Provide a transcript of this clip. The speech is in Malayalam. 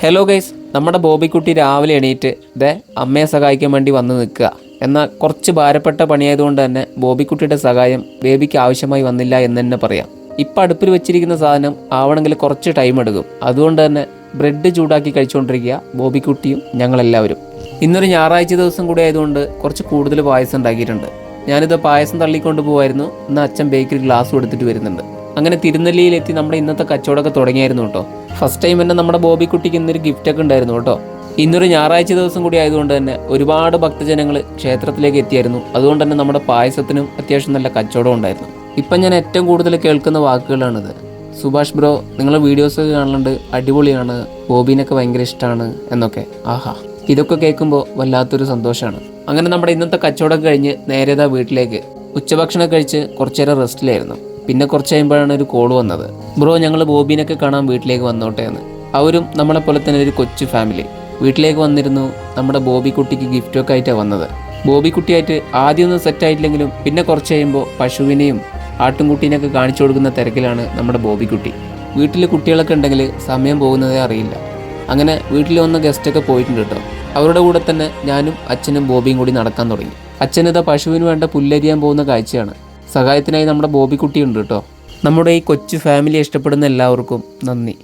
ഹലോ ഗൈസ് നമ്മുടെ ബോബിക്കുട്ടി രാവിലെ എണീറ്റ് ദേ അമ്മയെ സഹായിക്കാൻ വേണ്ടി വന്ന് നിൽക്കുക. എന്നാൽ കുറച്ച് ഭാരപ്പെട്ട പണിയായതുകൊണ്ട് തന്നെ ബോബിക്കുട്ടിയുടെ സഹായം ബേബിക്ക് ആവശ്യമായി വന്നില്ല എന്ന് തന്നെ പറയാം. ഇപ്പം അടുപ്പിൽ വെച്ചിരിക്കുന്ന സാധനം ആവണമെങ്കിൽ കുറച്ച് ടൈം എടുക്കും. അതുകൊണ്ട് തന്നെ ബ്രെഡ് ചൂടാക്കി കഴിച്ചുകൊണ്ടിരിക്കുക ബോബിക്കുട്ടിയും ഞങ്ങളെല്ലാവരും. ഇന്നൊരു ഞായറാഴ്ച ദിവസം കൂടി ആയതുകൊണ്ട് കുറച്ച് കൂടുതൽ പായസം ഉണ്ടാക്കിയിട്ടുണ്ട്. ഞാനിത് പായസം തള്ളിക്കൊണ്ട് പോകുമായിരുന്നു ഇന്ന് അച്ഛൻ ബേക്കറി ഗ്ലാസ് കൊടുത്തിട്ട് വരുന്നുണ്ട്. അങ്ങനെ തിരുനെല്ലിയിലെത്തി നമ്മുടെ ഇന്നത്തെ കച്ചവടമൊക്കെ തുടങ്ങിയായിരുന്നു കേട്ടോ. ഫസ്റ്റ് ടൈം തന്നെ നമ്മുടെ ബോബിക്കുട്ടിക്ക് ഇന്നൊരു ഗിഫ്റ്റ് ഒക്കെ ഉണ്ടായിരുന്നു കേട്ടോ. ഇന്നൊരു ഞായറാഴ്ച ദിവസം കൂടി ആയതുകൊണ്ട് തന്നെ ഒരുപാട് ഭക്തജനങ്ങൾ ക്ഷേത്രത്തിലേക്ക് എത്തിയായിരുന്നു. അതുകൊണ്ട് തന്നെ നമ്മുടെ പായസത്തിനും അത്യാവശ്യം നല്ല കച്ചവടം ഉണ്ടായിരുന്നു. ഇപ്പം ഞാൻ ഏറ്റവും കൂടുതൽ കേൾക്കുന്ന വാക്കുകളാണിത്. സുഭാഷ് ബ്രോ നിങ്ങളെ വീഡിയോസ് കാണുന്നുണ്ട് അടിപൊളിയാണ് ബോബിനൊക്കെ ഭയങ്കര ഇഷ്ടമാണ് എന്നൊക്കെ. ആഹാ. ഇതൊക്കെ കേൾക്കുമ്പോൾ വല്ലാത്തൊരു സന്തോഷമാണ് അങ്ങനെ നമ്മുടെ ഇന്നത്തെ കച്ചവടം കഴിഞ്ഞ് നേരെ വീട്ടിലേക്ക്. ഉച്ചഭക്ഷണം കഴിച്ച് കുറച്ചേരം റെസ്റ്റിലായിരുന്നു പിന്നെ കുറച്ച് കഴിയുമ്പോഴാണ് ഒരു കോൾ വന്നത്. ബ്രോ ഞങ്ങൾ ബോബിനൊക്കെ കാണാൻ വീട്ടിലേക്ക് വന്നോട്ടെ എന്ന്. അവരും നമ്മളെ പോലെ തന്നെ ഒരു കൊച്ചു ഫാമിലി വീട്ടിലേക്ക് വന്നിരുന്നു. നമ്മുടെ ബോബിക്കുട്ടിക്ക് ഗിഫ്റ്റൊക്കെ ആയിട്ടാണ് വന്നത്. ബോബി കുട്ടിയായിട്ട് ആദ്യമൊന്നും സെറ്റ് ആയിട്ടില്ലെങ്കിലും പിന്നെ കുറച്ച് കഴിയുമ്പോൾ പശുവിനെയും ആട്ടുംകുട്ടീനെയൊക്കെ കാണിച്ചു കൊടുക്കുന്ന തിരക്കിലാണ് നമ്മുടെ ബോബിക്കുട്ടി. വീട്ടിൽ കുട്ടികളൊക്കെ ഉണ്ടെങ്കിൽ സമയം പോകുന്നതേ അറിയില്ല. അങ്ങനെ വീട്ടിൽ വന്ന ഗസ്റ്റൊക്കെ പോയിട്ടുണ്ട് കേട്ടോ. അവരുടെ കൂടെ തന്നെ ഞാനും അച്ഛനും ബോബിയും കൂടി നടക്കാൻ തുടങ്ങി. അച്ഛനിതാ പശുവിന് വേണ്ട പുല്ലരിയാൻ പോകുന്ന കാഴ്ചയാണ്. സഹായത്തിനായി നമ്മുടെ ബോബിക്കുട്ടി ഉണ്ട് കേട്ടോ. നമ്മുടെ ഈ കൊച്ചു ഫാമിലി ഇഷ്ടപ്പെടുന്ന എല്ലാവർക്കും നന്ദി.